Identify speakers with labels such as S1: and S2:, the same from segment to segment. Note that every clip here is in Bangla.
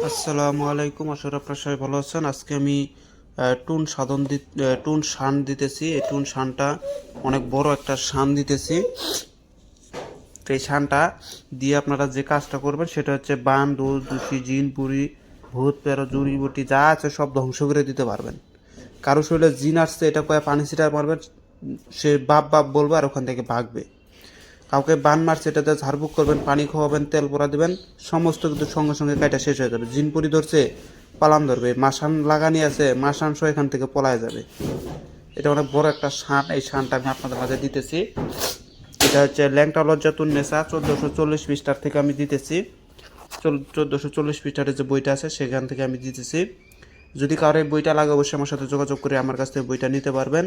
S1: আসসালামু আলাইকুম আসলে আপনার সবাই ভালো আছেন। আজকে আমি টুন সাধন দি টুন শান দিতেছি। এই টুন শানটা অনেক বড় একটা শান দিতেছি। তো এই শানটা দিয়ে আপনারা যে কাজটা করবেন, সেটা হচ্ছে বান দোষ দুষি, জিন, পুরি, ভূত, পেরো, জুড়ি, বুটি, যা আছে সব ধ্বংস করে দিতে পারবেন। কারও শরীরে জিন আসছে, এটা কয়ে পানি ছিটার মারবেন, সে বাপ বাপ বলবে আর ওখান থেকে ভাগবে। কাউকে বান মারছে, এটাতে ঝাড়ফুঁক করবেন, পানি খাওয়াবেন তেল পোড়া দেবেন, সমস্ত কিন্তু সঙ্গে সঙ্গে কাইটা শেষ হয়ে যাবে। জিনপুরি ধরছে, পালান ধরবে মাসান লাগানি আছে মাসান সহ এখান থেকে পলায় যাবে। এটা অনেক বড় একটা শান, এই শানটা আমি আপনাদের মাঝে দিতেছি। এটা হচ্ছে ল্যাংটা লজ্জাতুন নেশা, চোদ্দোশো চল্লিশ পৃষ্ঠার থেকে আমি দিতেছি। চোদ্দোশো চল্লিশ পৃষ্ঠার যে বইটা আছে, সেখান থেকে আমি দিতেছি। যদি কারও বইটা লাগে, অবশ্যই আমার সাথে যোগাযোগ করে আমার কাছ থেকে বইটা নিতে পারবেন।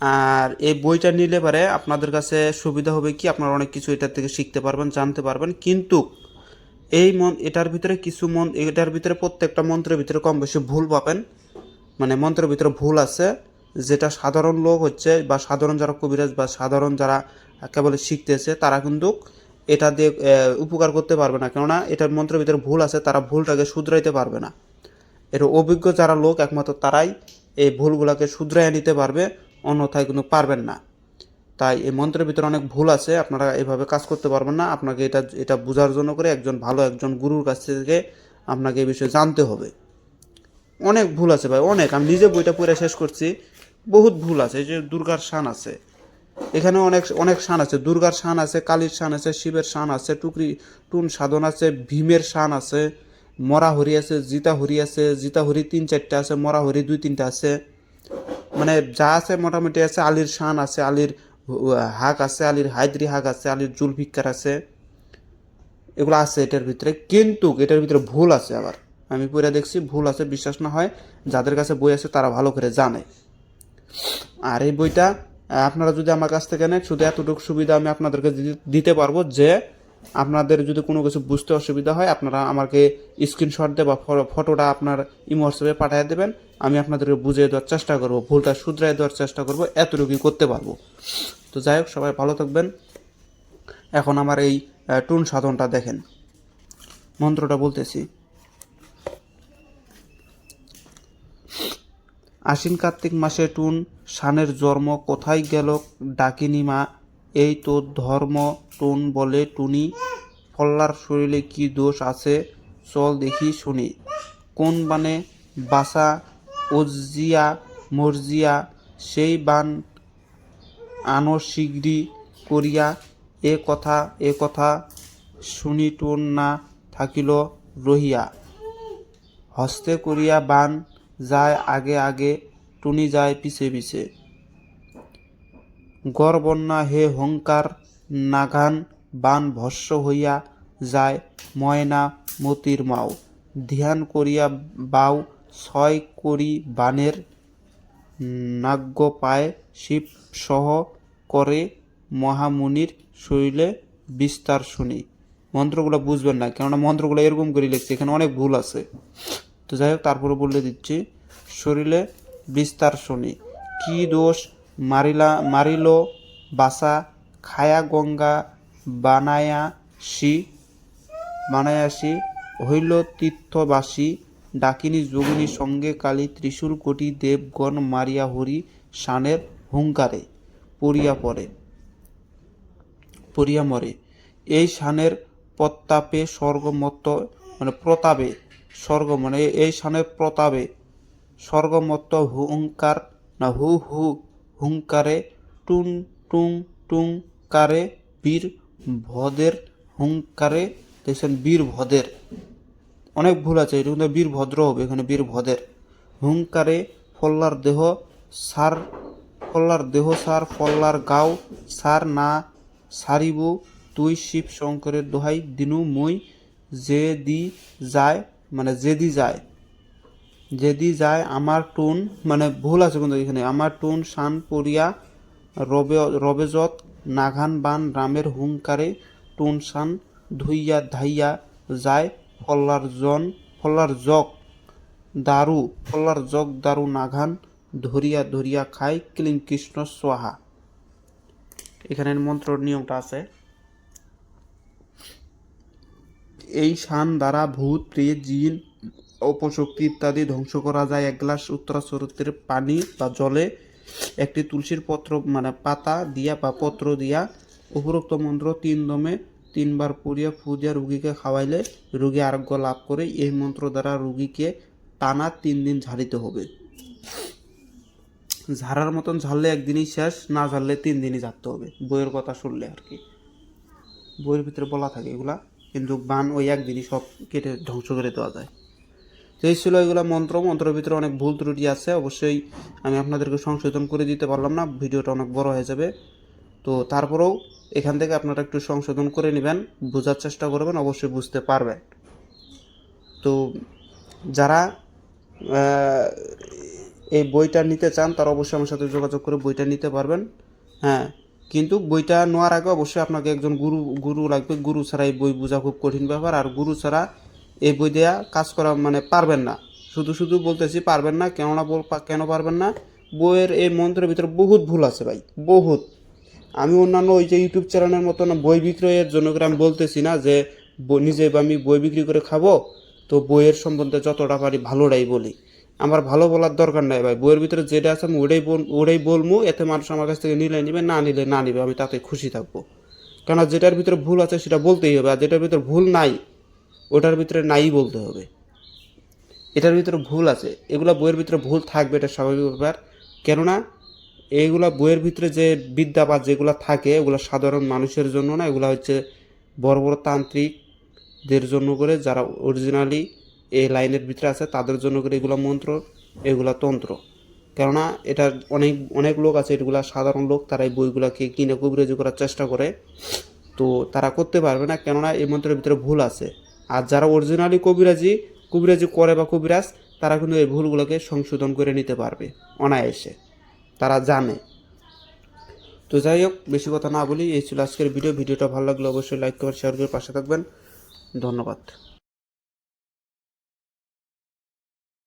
S1: আর এই বইটা নিলে পারে আপনাদের কাছে সুবিধা হবে কি? আপনারা অনেক কিছু এটার থেকে শিখতে পারবেন, জানতে পারবেন। কিন্তু এই মন, এটার ভিতরে কিছু মন, এটার ভিতরে প্রত্যেকটা মন্ত্রের ভিতরে কম বেশি ভুল পাবেন। মানে মন্ত্রের ভিতরে ভুল আছে। যেটা সাধারণ লোক হচ্ছে বা সাধারণ যারা কবিরাজ বা সাধারণ যারা কেবল শিখতেছে তারা কিন্তু এটা দিয়ে উপকার করতে পারবে না। কেননা এটার মন্ত্রের ভিতরে ভুল আছে, তারা ভুলটাকে শুধরাইতে পারবে না। এর অভিজ্ঞ যারা লোক, একমাত্র তারাই এই ভুলগুলোকে শুধরাইয়া নিতে পারবে। অন্যথায় কিন্তু পারবেন না। তাই এই মন্ত্রের ভিতরে অনেক ভুল আছে, আপনারা এভাবে কাজ করতে পারবেন না। আপনাকে এটা এটা বোঝার জন্য করে একজন ভালো একজন গুরুর কাছ থেকে আপনাকে এই বিষয়ে জানতে হবে। অনেক ভুল আছে ভাই, অনেক। আমি নিজে বইটা পড়ে শেষ করছি। বহুত ভুল আছে, এই যে দুর্গার শান আছে। এখানে অনেক অনেক শান আছে। দুর্গার শান আছে, কালীর শান আছে, শিবের শান আছে, টুকরি, টুন সাধন আছে, ভীমের শান আছে মরা হরি আছে জিতা হরি আছে জিতা হরি তিন চারটা আছে মরা হরি দুই তিনটা আছে। মানে যা আছে মোটামুটি আছে, আলীর শান আছে, আলীর হাক আছে, আলীর হায়দ্রি হাক আছে, আলীর জুলফিকার আছে। এগুলো আছে এটার ভিতরে, কিন্তু এটার ভিতরে ভুল আছে আবার। আমি পড়ে দেখছি ভুল আছে, বিশ্বাস না হয় যাদের কাছে বই আছে তারা ভালো করে জানে। আর এই বইটা আপনারা যদি আমার কাছ থেকে নেন, শুধু এতটুকু সুবিধা আমি আপনাদেরকে দিতে পারব যে আপনাদের যদি কোনো কিছু বুঝতে অসুবিধা হয়, আপনারা আমাকে স্ক্রিনশট দিয়ে বা ফ- ফটোটা আপনার ইমো হোয়াটসঅ্যাপে পাঠিয়ে দেবেন। আমি আপনাদেরকে বুঝিয়ে দেওয়ার চেষ্টা করব, ভুলটা শুধরাই দেওয়ার চেষ্টা করব, এতটুকুই করতে পারব। তো যাই হোক, সবাই ভালো থাকবেন। এখন আমার এই টুন সাধনটা দেখেন। মন্ত্রটা বলতেছি। আশ্বিন কার্তিক মাসে টুন, শানের জন্ম কোথায় গেল, ডাকিনি মা এই তো ধর্ম টুন বলে টুনি, ফল্লার শরীরে কি দোষ আছে চল দেখি শুনি। কোন বানে বাসা ওজিয়া মর্জিয়া, সেই বান আনো শিগগিরি করিয়া এ কথা এ কথা শুনি টুন না থাকিল রহিয়া। হস্তে করিয়া বান যায় আগে আগে, টুনি যায় পিছে পিছে। গড় বন্যা হে হংকার, নাগান বান ভস্য হইয়া যায় ময়না মতির মাও। ধ্যান করিয়া বাউ ছয় করি বানের নাগ্য পায় শিব সহ করে মহামুনির শরীরে বিস্তার শুনি। মন্ত্রগুলো বুঝবেন না, কেননা মন্ত্রগুলো এরকম করে লিখছে, এখানে অনেক ভুল আছে। তো যাই হোক, তারপরে বলে দিচ্ছি শরীরে বিস্তার শুনি। কি দোষ মারিলা, মারিল, বাসা, খায়া গঙ্গা, বানায়া সি বানায়াসি হইল তীর্থবাসী, ডাকিনী যোগিনী সঙ্গে কালী ত্রিশূল কোটি দেবগণ মারিয়া হরি শানের হুঙ্কারে পড়িয়া পড়ে, পড়িয়া মরে। এই শানের প্রতাপে স্বর্গমত মানে প্রতাপে স্বর্গ মানে এই শানের প্রতাপে স্বর্গমত হুঙ্কার, না হু হু হুঙ্কারে, টুন, টুং টুং কারে, বীর ভদের হুঙ্কারে, দেখছেন বীর ভদের। অনেক ভুল আছে, এটা কিন্তু বীর ভদ্র হবে, এখানে বীর ভদের। হুঙ্কারে, ফল্লার দেহ, সার, ফল্লার দেহ, সার, ফল্লার গাও, সার না সারিব, তুই শিব শঙ্করের দোহাই, দিনু মই, যে দি যায় মানে যেদি যায়। যেদি যায়, আমার টুন মানে ভুল আছে কিন্তু এখানে, আমার টুন, শান পড়িয়া রবে, রবেজত, নাঘান, বান, রামের হুঙ্কারে টুন, শান, ধুইয়া, ধাইয়া যায়, ফল্লার জন, ফল্লার জগ, দারু, ফল্লার জগ, দারু, নাঘান, ধরিয়া ধরিয়া খায়, ক্লিং, কৃষ্ণ, সোহা। এখানের মন্ত্র নিয়মটা আছে। এই শান দ্বারা ভূত, প্রেত, জিন অপশক্তি ইত্যাদি ধ্বংস করা যায়। এক গ্লাস উত্তরা চরিত্রের পানি বা জলে একটি তুলসীর পত্র মানে পাতা দিয়া বা পত্র দিয়া উপরোক্ত মন্ত্র তিন দমে তিনবার পড়িয়া ফু দিয়া রুগীকে খাওয়াইলে রুগী আরোগ্য লাভ করে। এই মন্ত্র দ্বারা রুগীকে টানা তিন দিন ঝাড়িতে হবে। ঝাড়ার মতন ঝাড়লে একদিনই শেষ, না ঝাড়লে তিন দিনই ঝাড়তে হবে। বইয়ের কথা শুনলে আর কি। বইয়ের ভিতরে বলা থাকে এগুলা, কিন্তু বান ওই একদিনই সব কেটে ধ্বংস করে দেওয়া যায়। এই ছিল এগুলো মন্ত্র, মন্ত্রের ভিতরে অনেক ভুল ত্রুটি আছে, অবশ্যই আমি আপনাদেরকে সংশোধন করে দিতে পারলাম না, ভিডিওটা অনেক বড় হয়ে যাবে। তো তারপরেও এখান থেকে আপনারা একটু সংশোধন করে নেবেন, বোঝার চেষ্টা করবেন, অবশ্যই বুঝতে পারবেন। তো যারা এই বইটা নিতে চান, তারা অবশ্যই আমার সাথে যোগাযোগ করে বইটা নিতে পারবেন। হ্যাঁ কিন্তু বইটা নেওয়ার আগে অবশ্যই আপনাকে একজন গুরু গুরু লাগবে। গুরু ছাড়া এই বই বোঝা খুব কঠিন ব্যাপার, আর গুরু ছাড়া এই বই দেওয়া কাজ করা মানে পারবেন না। শুধু শুধু বলতেছি পারবেন না কেননা কেন পারবেন না? বইয়ের এই মন্ত্রের ভিতরে বহুত ভুল আছে ভাই, বহুত। আমি অন্যান্য ওই যে ইউটিউব চ্যানেলের মতন বই বিক্রয়ের জন্য করে আমি বলতেছি না যে নিজে আমি বই বিক্রি করে খাব, তো বইয়ের সম্বন্ধে যতটা পারি ভালোটাই বলি। আমার ভালো বলার দরকার নাই ভাই, বইয়ের ভিতরে যেটা আছে আমি ওটাই বল ওটাই বলব এতে মানুষ আমার কাছ থেকে নিলে নিবে, না নিলে না নিবে, আমি তাতে খুশি থাকব। কেন যেটার ভিতরে ভুল আছে সেটা বলতেই হবে, আর যেটার ভিতরে ভুল নাই ওটার ভিতরে নাই বলতে হবে। এটার ভিতরে ভুল আছে। এগুলো বইয়ের ভিতরে ভুল থাকবে, এটা স্বাভাবিক ব্যাপার। কেননা এইগুলা বইয়ের ভিতরে যে বিদ্যা বা যেগুলো থাকে এগুলো সাধারণ মানুষের জন্য না, এগুলো হচ্ছে বড় বড় তান্ত্রিকদের জন্য করে যারা অরিজিনালি এই লাইনের ভিতরে আছে, তাদের জন্য করে এগুলো মন্ত্র, এগুলো তন্ত্র। কেননা, এটা অনেক অনেক লোক আছে, এগুলা সাধারণ লোক, তারা এই বইগুলাকে কিনে কবিরাজি করার চেষ্টা করে, তো তারা করতে পারবে না। কেননা, এই মন্ত্রের ভিতরে ভুল আছে। আর যারা অরিজিনালি কবিরাজি কবিরাজি করে বা কবিরাজ, তারা কিন্তু এই ভুলগুলোকে সংশোধন করে নিতে পারবে অনায়াসে। তারা জানে। তো যাই হোক, বেশি কথা না বলি এই ছিল আজকের ভিডিও। ভিডিওটা ভালো লাগলে অবশ্যই লাইক করে শেয়ার করে পাশে থাকবেন। ধন্যবাদ।